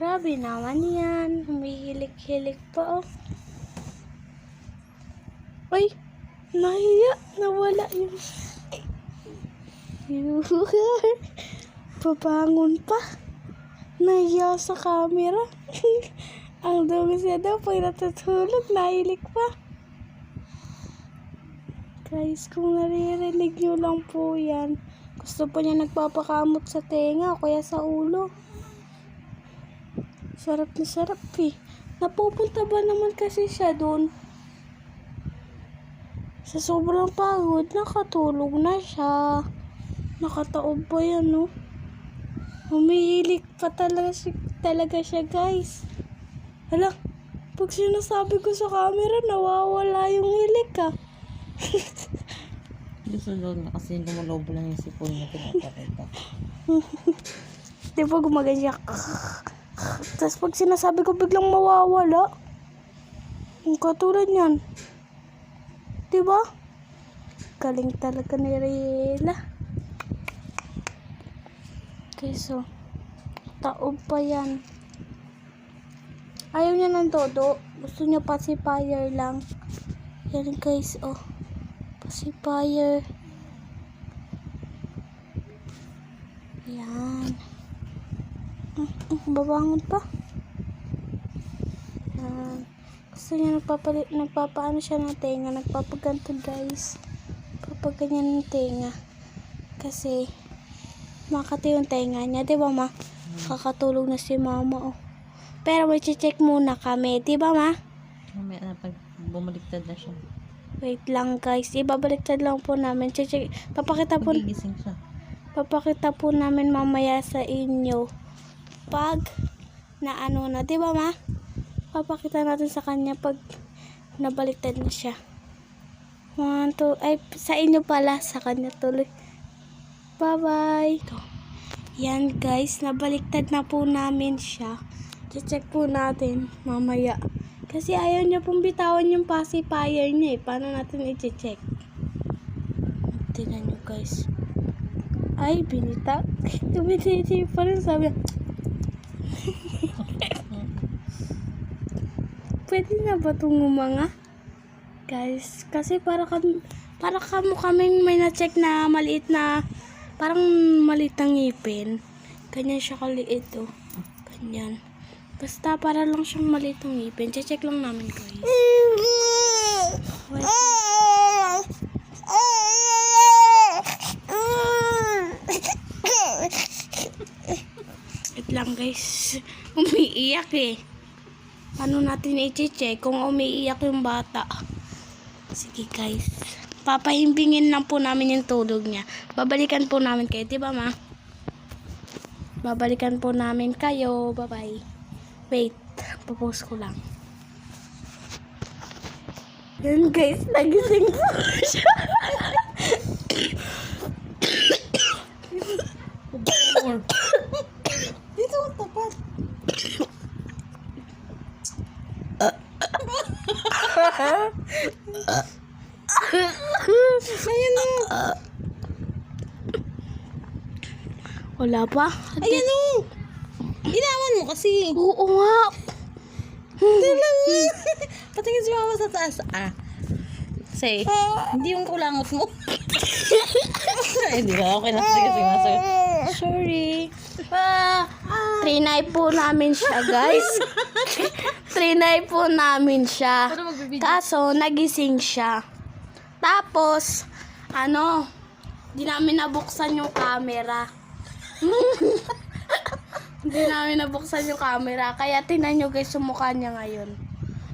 Grabe naman yan. Humihilik-hilik pa oh. Ay, nahiya. Nawala yung... Pabangon pa. Nahiya sa camera. Ang dumi siya daw pag natutulog, nahilik pa. Guys, kung naririnig nyo lang po yan, gusto po niya nagpapakamot sa tenga o kaya sa ulo. Sarap na sarap eh. Napupunta ba naman kasi siya doon? Sa sobrang pagod, nakatulog na siya. Nakataob pa yan, no? Humihilik pa talaga, si- talaga siya, guys. Hala, pag sinasabi ko sa camera, nawawala yung hilik, ah. Daw na kasi lumalobo lang yung sipon na pinapakita. Di ba gumagan siya? Tapos pag sinasabi ko biglang mawawala. Ang katulad niyan. Di ba? Galing talaga ni Rayla. Okay, so. Taob pa yan. Ayaw niya ng todo. Gusto niya pacifier lang. Yan guys, oh. Pacifier. Yan. Mm, babangon pa. Yan. Gusto niya nagpapali, nagpapaano siya ng tenga. Nagpapaganto guys. Papaganyan ng tenga. Kasi, makati yung tenga niya. Di ba ma? Kakatulog na si mama oh. Pero may check muna kami. Di ba ma? Mamaya na pag bumaliktad na siya. Wait lang guys. Ibabaliktad lang po namin. Check, papakita po, siya. papakita po namin mamaya sa inyo. Pag na ano na. Di ba ma? Papakita natin sa kanya pag nabaliktad na siya. One, two, ay, sa inyo pala, sa kanya tuloy. Bye-bye. Yan guys, nabaliktad na po namin siya. Check po natin mamaya. Kasi ayaw niya pong bitawan yung pacifier niya eh. Paano natin i-check? Tingnan nyo guys. Ay, binita. Tumititi pa rin sabi. niya, Pwede na ba itong umanga? Guys, kasi para kami, para kamo kaming may na-check na maliit na, parang maliit ang ngipin. Ganyan siya kaliit oh. Ganyan. Basta para lang siyang maliit ang ngipin. Check lang namin guys. Wait. Wait lang guys. Umiiyak eh. Paano natin i-check kung umiiyak yung bata? Sige guys. Papahimbingin lang po namin yung tulog niya. Babalikan po namin kayo. Diba ma? Babalikan po namin kayo. Bye-bye. Wait. Papost ko lang. Yan guys. Nagising po siya. Ayan o. Wala pa? Ayan o. Inawan mo kasi. Oo nga. Talaga. Patingin si mama sa taas. Ah. Say, hindi yung kulangot mo. Ay, Hindi ba? Okay na. Sige, sige. sige. Sorry. Ah, Trinay po namin siya, guys. Trinay po namin siya. Kaso, nagising siya. Tapos, ano, di namin nabuksan yung camera. Hindi namin nabuksan yung camera. Kaya tinan nyo guys, yung mukha niya ngayon.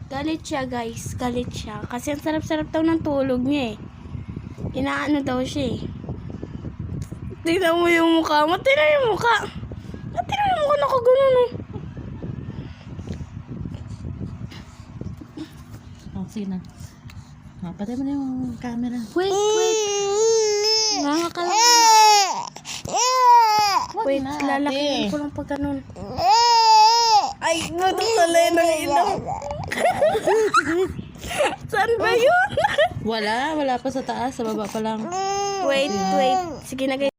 Galit siya guys. Galit siya. Kasi ang sarap-sarap daw ng tulog niya eh. Inaano daw siya eh. Tingnan mo yung mukha mo. Tingnan yung mukha. Tingnan yung mukha nakaganon eh. Oh, sige na. Ah, patay mo na yung camera. Wait, wait. Lang. Wait, na, lalakihin ate. ko lang pag ganun. Ay, natutalay ng ilong. Saan ba yun? Wala, wala pa sa taas. Sa baba pa lang. wait, wait. Sige na guys.